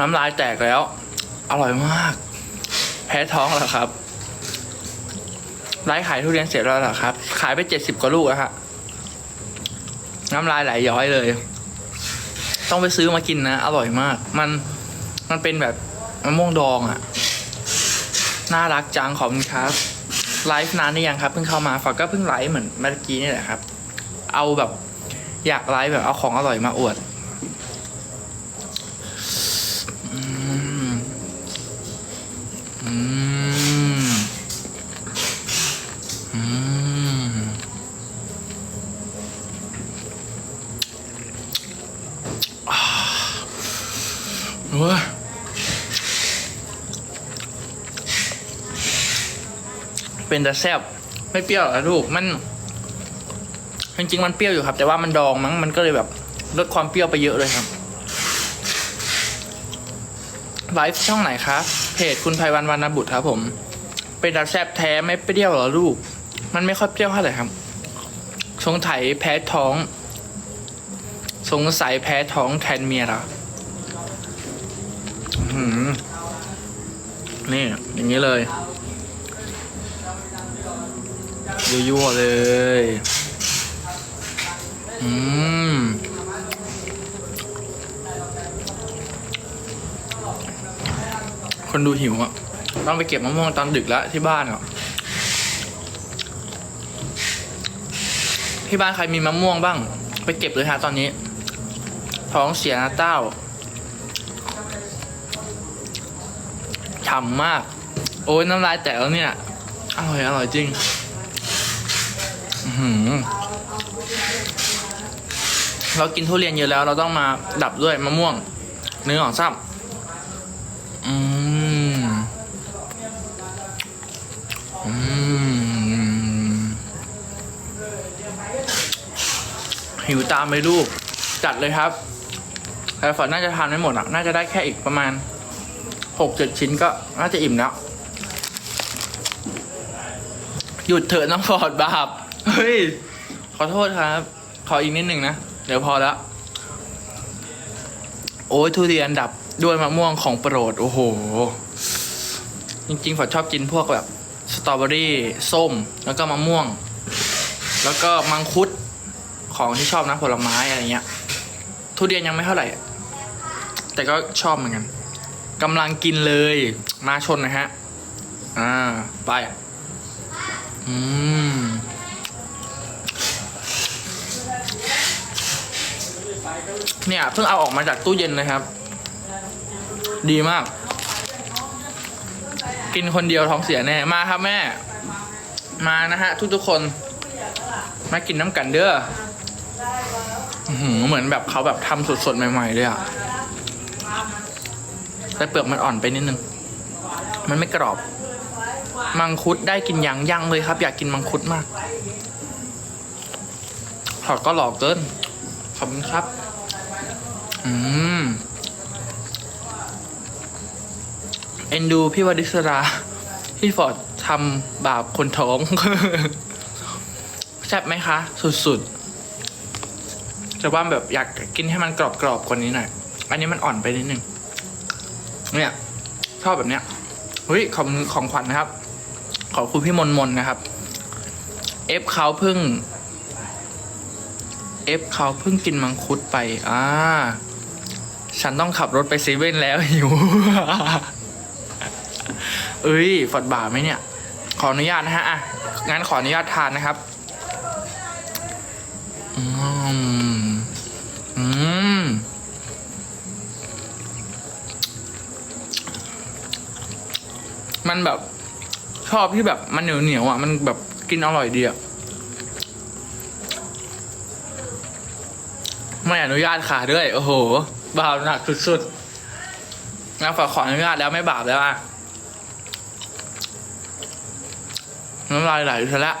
น้ำลายแตกแล้ว อร่อยมาก แพ้ท้องแล้วครับไลฟ์ขายทุเรียนเสร็จแล้วเหรอครับ ขายไปเจ็ดสิบกว่าลูกแล้วฮะ น้ำลายไหลย้อยเลย ต้องไปซื้อมากินนะ อร่อยมาก มัน มันเป็นแบบมะม่วงดองอะ่ะ น่ารักจังขอบคุณครับ ไลฟ์นานหรือยังครับ เพิ่งเข้ามาฝากก็เพิ่งไลฟ์เหมือนเมื่อกี้นี่แหละครับ เอาแบบ อยากไลฟ์แบบเอาของอร่อยมาอวด อืมอืมอืมอ่าโอ้ย เป็นแต่แซ่บไม่เปรี้ยวหรอลูกมันจริงๆมันเปรี้ยวอยู่ครับ แต่ว่ามันดองมั้งมันก็เลยแบบลดความเปรี้ยวไปเยอะเลยครับไลฟ์ช่องไหนครับเพจคุณไพวันวรรณบุตรครับผม เป็นดับแซบแท้ไม่เปรี้ยวหรอลูก มันไม่ค่อยเปรี้ยวเท่าไหร่ครับ สงสัยแพ้ท้อง สงสัยแพ้ท้องแทนเมียเหรอหือนี่อย่างนี้เลย ยั่วๆเลย อืม คนดูหิวอะ ต้องไปเก็บมะม่วงตอนดึกแล้วที่บ้านอะ ที่บ้านใครมีมะม่วงบ้าง ไปเก็บเลยฮะตอนนี้ ท้องเสียนะเต้าฉ่ำมาก โอ้ยน้ำลายแตกแล้วเนี่ย อร่อย อร่อยจริง เรากินทุเรียนเยอะแล้ว เราต้องมาดับด้วยมะม่วง เนื้อของซ้ำอืมอืมหิวตามไปลูกจัดเลยครับแต่ฝนน่าจะทานไม่หมดอะ น่าจะได้แค่อีกประมาณหกเจ็ดชิ้นก็น่าจะอิ่มแล้ว หยุดเถอะน้องฟอร์ดบาป เฮ้ย ขอโทษครับ ขออีกนิดหนึ่งนะ เดี๋ยวพอล้วโอ้ยทุเรียนดับด้วยมะม่วงของโปรด โอ้โห จริงๆฝอชอบกินพวกแบบสตรอเบอรี่ ส้ม แล้วก็มะม่วง แล้วก็มังคุด ของที่ชอบนะผลไม้อะไรเงี้ย ทุเรียนยังไม่เท่าไหร่ แต่ก็ชอบเหมือนกันกำลังกินเลย มาชนนะฮะ อ่า ไป อืม เนี่ยเพิ่งเอาออกมาจากตู้เย็นเลยครับ ดีมาก กินคนเดียวท้องเสียแน่มาครับแม่ มานะฮะ ทุกๆคน มากินน้ำกันเด้ออื้อหือเหมือนแบบเขาแบบทำสดๆใหม่ๆเลยอะแต่เปลือกมันอ่อนไปนิดนึง มันไม่กรอบ มังคุดได้กินยังยังเลยครับ อยากกินมังคุดมากถอดก็หลอกเกิน ขอบคุณครับ อืมเอ็นดูพี่วดิศราพี่ฟอร์ดทำบาปคนท้องแซ่บไหมคะ สุดๆจะว่าแบบอยากกินให้มันกรอบๆกว่านี้หน่อย อันนี้มันอ่อนไปนิดนึง เนี่ยชอบแบบเนี้ยเฮ้ยขอบคุณของขวัญนะครับ ขอบคุณพี่มนมนนะครับ เอฟเขาเพิ่ง เอฟเขาเพิ่งกินมังคุดไป อ่า ฉันต้องขับรถไปเซเว่นแล้วหิว เอ้ยฝอดบ่าไหมเนี่ย ขออนุญาตนะฮะอะงั้นขออนุญาตทานนะครับ อืม อืม มันแบบ ชอบที่แบบมันเหนียวเหนียวๆอะ มันแบบกินอร่อยดีอะไม่อนุญาตค่ะด้วย โอ้โห บาปหนักสุดๆงั้นฝากขออนุญาตแล้วไม่บาปแล้วอะน้ำลายไหลซะล้ว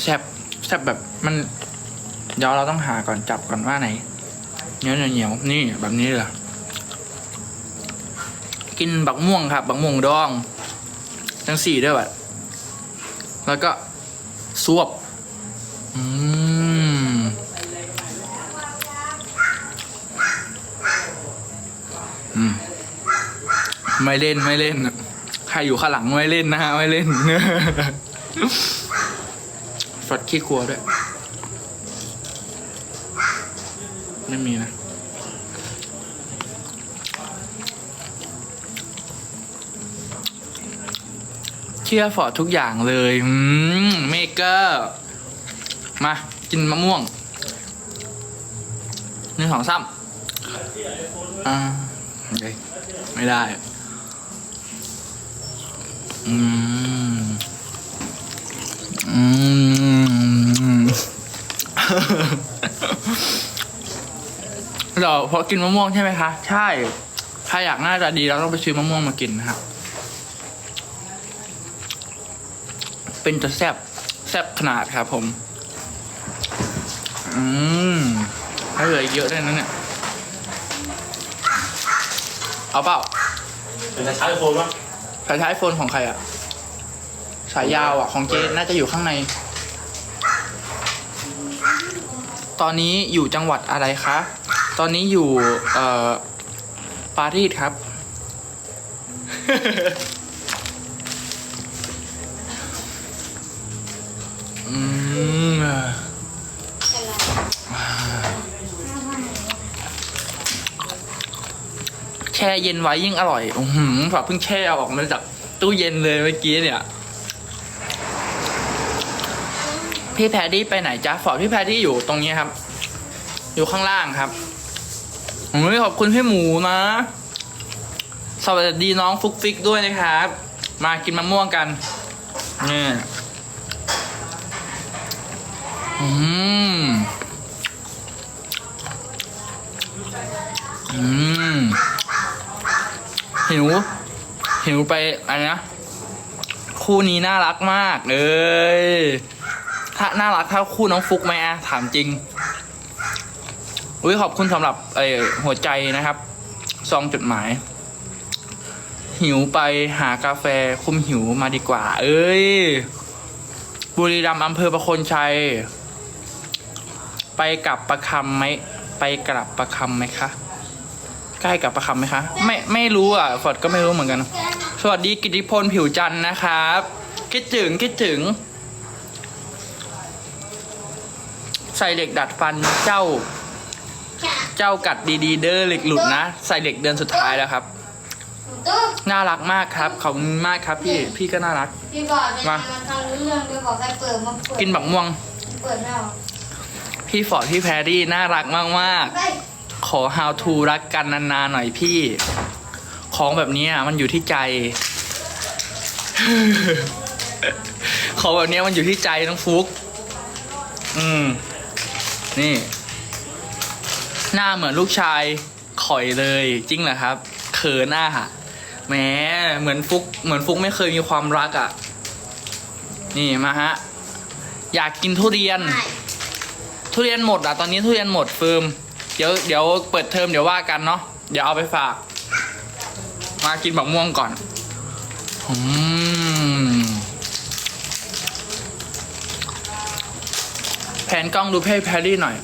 แซบแซบแบบมันเดี๋ยวเราต้องหาก่อนจับก่อนว่าไหนเหนียวเหนียวๆนี่แบบนี้เลยกินบักม่วงครับบักม่วงดอง ทั้งสี่ด้วยแบบแล้วก็ซวบ อืม ไม่เล่นไม่เล่น ใครอยู่ข้างหลังไม่เล่นนะฮะไม่เล่นฟอดขี้กลัวด้วย ไม่มีนะเชื่อฟอร์ดทุกอย่างเลยอืมเมเกอร์มา กินมะม่วงหนึ่งสองสามอ่าไม่ได้ อืม อืมเรอเพราะกินมะม่วงใช่ไหมคะ ใช่ ถ้าอยากหน้าตาดีเราต้องไปซื้อมะม่วงมากินนะครับ เป็นจะแซบแซบขนาดครับผม อืมให้เหลือเยอะด้วยนะเนี่ย เอาเปล่าเป็นใช้โฟนวะ สายใช้โฟนของใครอะสายยาวอะของเจนน่าจะอยู่ข้างใน ตอนนี้อยู่จังหวัดอะไรคะ ตอนนี้อยู่เอ่อปารีสครับ อืม แช่เย็นไว้ยิ่งอร่อยอือหือฝาเพิ่งแช่ออกมาจากตู้เย็นเลยเมื่อกี้เนี่ย พี่แพดดี้ไปไหนจ๊ะฟอพี่แพดดี้อยู่ตรงนี้ครับ อยู่ข้างล่างครับโอ้ยขอบคุณพี่หมูนะ สวัสดีน้องฟุกฟิกด้วยนะครับ มากินมะม่วงกันนี่อืมอืม หิว หิวไปอะไรนะ คู่นี้น่ารักมากเลยถ้าน่ารักเท่าคู่น้องฟุกไหมอะถามจริงอุ้ยขอบคุณสำหรับเอหัวใจนะครับ ซองจดหมาย หิวไปหากาแฟคุมหิวมาดีกว่า เอ้ย บุรีรัมย์อำเภอประโคนชัย ไปกลับประคำไหม ไปกลับประคำไหมคะ ใกล้กับประคำไหมคะ ไม่ไม่รู้อะฟอร์ดก็ไม่รู้เหมือนกัน สวัสดีกิติพลผิวจันทร์นะครับ คิดถึงคิดถึง ใส่เหล็กดัดฟันเจ้า เจ้ากัดดีๆ เด้อเหล็กหลุดนะ ใส่เหล็กเดือนสุดท้ายแล้วครับตุ๊กน่ารักมากครับขอบคุณมากครับ พี่พี่ก็น่ารัก พี่บอดเป็นไงมามันทำรู้เรื่องด้วยบอกให้เปิดมาเปิดกินบักม่วง เปิดไม่ออกพี่ฟอร์ดพี่แพรรี่น่ารักมากๆไป ขอ how to รักกันนานๆหน่อยพี่ ของแบบเนี้ยมันอยู่ที่ใจ ของแบบเนี้ยมันอยู่ที่ใจน้องฟุก อืม นี่ หน้าเหมือนลูกชายข่อยเลย จริงเหรอครับเขินอะแหมเหมือนฟุก เหมือนฟุกไม่เคยมีความรักอะ นี่มาฮะ อยากกินทุเรียนไม่ทุเรียนหมดอะ ตอนนี้ทุเรียนหมดฟืม เดี๋ยวเดี๋ยวเปิดเทอมเดี๋ยวว่ากันเนาะเดี๋ยวเอาไปฝาก มากินบักม่วงก่อนอืมแผนกล้องดูเพ่แพรรี่หน่อย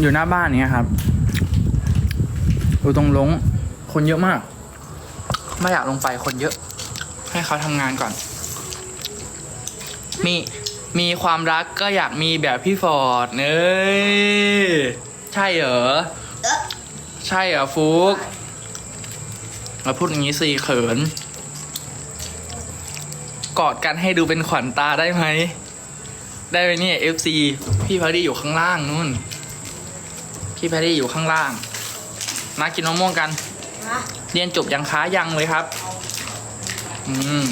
อยู่หน้าบ้านเนี้ยครับอยู่ตรงลงคนเยอะมาก ไม่อยากลงไปคนเยอะ ให้เขาทำงานก่อน มี มีความรักก็อยากมีแบบพี่ฟอร์ดเอ้ยใช่เหรอเอ๊ะใช่เหรอฟุกมาพูดอย่างนี้สิเขิน กอดกันให้ดูเป็นขวัญตาได้ไหม ได้ไหมเนี่ย FC พี่พารี่อยู่ข้างล่างนู่น พี่พารี่อยู่ข้างล่าง มากินมะม่วงกันนะเรียนจบยังค้ายังเลยครับ อืม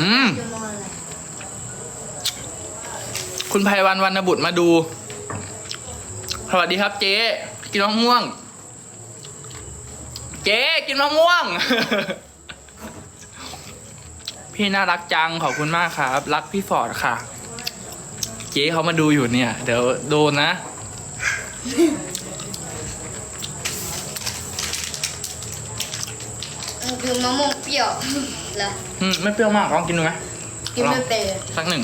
อืม คุณไพวันวรรณบุตรมาดู สวัสดีครับเจ๊ กินมะม่วง เจ๊กินมะม่วง พี่น่ารักจังขอบคุณมากครับ รักพี่ฟอร์ดค่ะ เจ๊เขามาดูอยู่เนี่ย เดี๋ยวโดนนะ มัน คือมะม่วงเปรี้ยวเหรออืมไม่เปรี้ยวมากลองกินดูไหมกินไม่เป็นสักหนึ่ง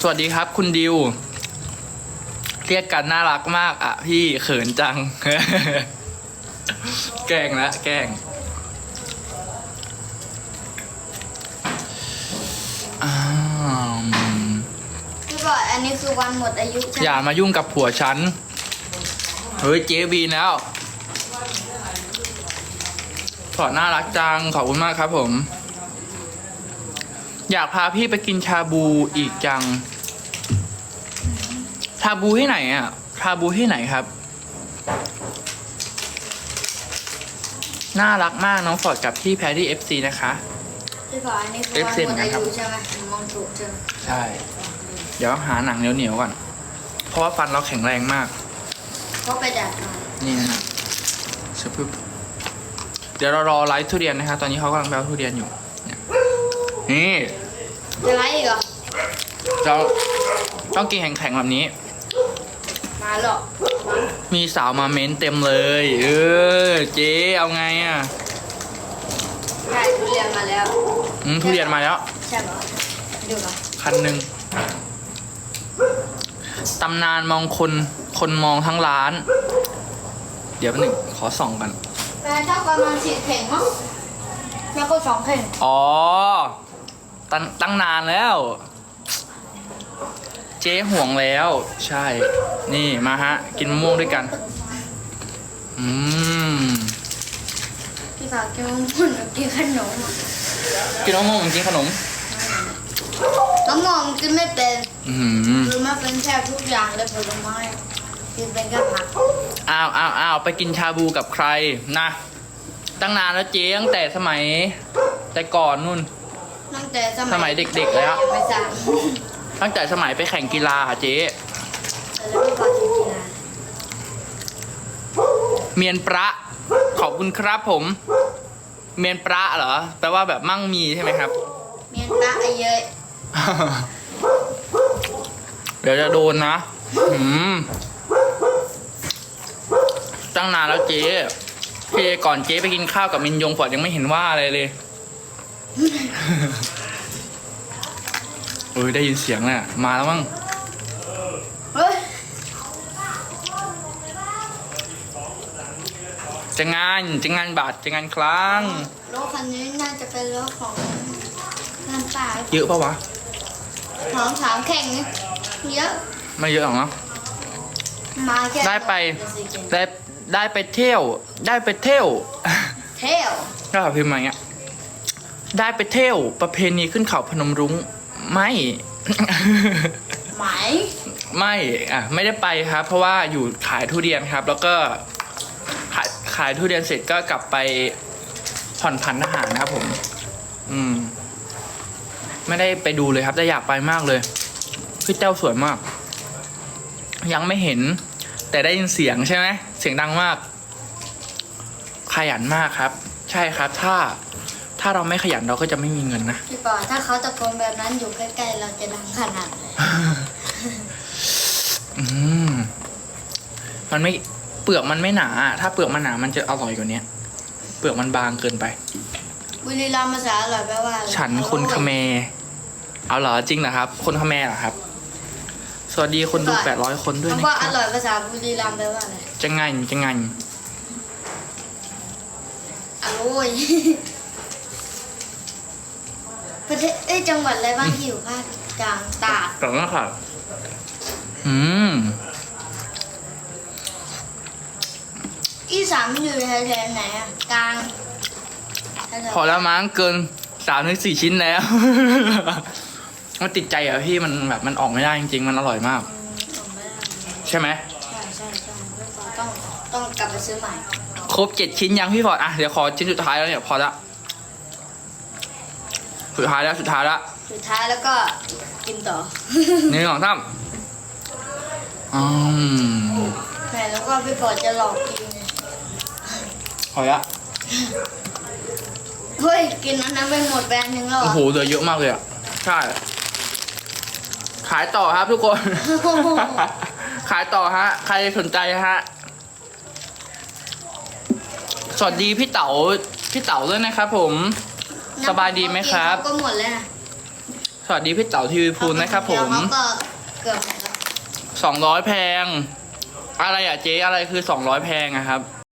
สวัสดีครับ คุณดิวเรียกกันน่ารักมากอะพี่เขินจัง แกล้งละแกล้งอ้าวพี่บอกอันนี้คือวันหมดอายุใช่ไหมอย่ามายุ่งกับผัวฉัน เฮ้ยเจ๊บีนแล้วถ อดน่ารักจัง ขอบคุณมากครับผม อยากพาพี่ไปกินชาบูอีกจัง ชาบูที่ไหนอะ ชาบูที่ไหนครับ น่ารักมากน้องฟอร์ดกับพี่แพรรี่เอฟซีนะคะ พี่บอกอันนี้คือวันหมดอายุใช่ไหมผมมองถูกใช่ไหมใช่ เดี๋ยวหาหนังเหนียวๆก่อน เพราะว่าฟันเราแข็งแรงมาก ก็ไปดัดมานี่นะฮะสปึ๊บ เดี๋ยวเรารอไลฟ์ทุเรียนนะครับตอนนี้เขากำลังแปลทุเรียนอยู่เนี่ยนี่จะไล่อีกเหรอ เราต้องกินแข็งๆแบบนี้ มาหรอกมีสาวมาเม้นเต็มเลย เออเจ๊เอาไงอะใช่ทุเรียนมาแล้ว อืมทุเรียนมาแล้ว ใช่ปะดูเหรอคันหนึ่งตำนานมองคนคนมองทั้งร้าน เดี๋ยวแป๊บหนึ่งขอส่องกัน แต่ถ้าประมาณสี่เข่งมั้งแล้วก็สองเข่งอ๋อ ตั้งตั้งนานแล้ว เจ๊ห่วงแล้ว ใช่ นี่มาฮะ กินมะม่วงด้วยกัน อืมพี่สาวกินมะม่วงหรือกินขนมอะกินมะม่วงเหมือนกินขนมมะม่วงกินไม่เป็น อืม คือมาเป็นแทบทุกอย่างเลยผลไม้กินเป็นแค่ผักอ้าวอ้าวอ้าวไปกินชาบูกับใครนะ ตั้งนานแล้วเจ๊ตั้งแต่สมัย แต่ก่อนนู่น ตั้งแต่สสมัมัยเด็กๆเลยอะไม่ทราบตั้งแต่สมัยไปแข่งกีฬาอะเจ๊แล้วพี่พอกินกีฬาเมียนประ ขอบคุณครับผม เมียนประเหรอแปลว่าแบบมั่งมีใช่ไหมครับ เมียนปลาไอเยอะเดี๋ยวจะโดนนะ อืม ตั้งนานแล้วเจ๊พี่ก่อนเจ๊ไปกินข้าวกับมินยงฟอร์ดยังไม่เห็นว่าอะไรเลยเออได้ยินเสียงแล้วมาแล้วมั้งเฮ้ยจะงานจะงานบาทจะงานครั้งรถคันนี้น่าจะเป็นรถของน้ำปลาเยอะปะวะของสามแข่งนี่เยอะ ไม่เยอะหรอกเนาะมาแค่ได้ไปได้ ได้ไปเที่ยว ได้ไปเที่ยว เที่ยวก็พิมพ์มาอย่างเงี้ยได้ไปเที่ยวประเพณีขึ้นเขาพนมรุ้งไม่ ไหมไม่อะไม่ได้ไปครับ เพราะว่าอยู่ขายทุเรียนครับ แล้วก็ขายขายทุเรียนเสร็จก็กลับไปผ่อนผันทหารนะครับผม อืม ไม่ได้ไปดูเลยครับ แต่อยากไปมากเลยพี่เจ้าสวยมาก ยังไม่เห็น แต่ได้ยินเสียงใช่ไหม เสียงดังมาก ขยันมากครับ ใช่ครับ ถ้าถ้าเราไม่ขยันเราก็จะไม่มีเงินนะ พี่ปอถ้าเขาตะโกนแบบนั้นอยู่ใกล้ๆเราจะดังขนาดไหนอืมมันไม่เปลือกมันไม่หนาอะถ้าเปลือกมันหนามันจะอร่อยกว่านี้เปลือกมันบางเกินไป บุรีรัมย์ภาษาอร่อยแปลว่าอะไรฉันคนคเมร์เอาเหรอจริงเหรอครับ คนคเมร์เหรอครับ สวัสดีคนดูแปดร้อยคนด้วยคำนะว่าคอรับร่อยภาษาบุรีรัมย์แปลว่าอะไรจะงันจะงันอร่อยประเทศเอ้ยจังหวัดอะไรบ้างที่อยู่ภาคกลางตราดแต่ว่าค่ะอืม อีสานมันอยู่แถวๆไหนอะกลางแถวๆพอแล้วมั้งเกินสามถึงสี่ชิ้นแล้ว มันติดใจอะพี่มันแบบมันออกไม่ได้จริงๆ มันอร่อยมากอืมผมไม่ได้ใช่ไหมใช่ใช่ใช่ไม่พอต้องต้องกลับไปซื้อใหม่ ครบเจ็ดชิ้นยังพี่ฟอร์ดอะเดี๋ยวขอชิ้นสุดท้ายแล้วเนี่ยพอละสุดท้ายแล้วสุดท้ายละสุดท้ายแล้วก็กินต่อหนึ่งสองสามอืมแม่แล้วก็พี่ปอจะหลอกกินไงพอละเฮ้ยกินอันนั้นไปหมดแบรนด์หนึ่งแล้วเหรโอ้อโหเหลือเยอะมากเลยอะใช่ ขายต่อครับทุกคน ขายต่อฮะ ใครสนใจฮะ สวัสดีพี่เต๋าพี่เต๋าด้วยนะครับผม สบายดีไหมครับเขาก็หมดแล้วนะสวัสดีพี่เต๋าทีวีพูลนะครับผมเดี๋ยวเขาก็เกือบหมดแล้วสองร้อยแพง อะไรอะเจ๊อะไรคือสองร้อยแพงอะครับ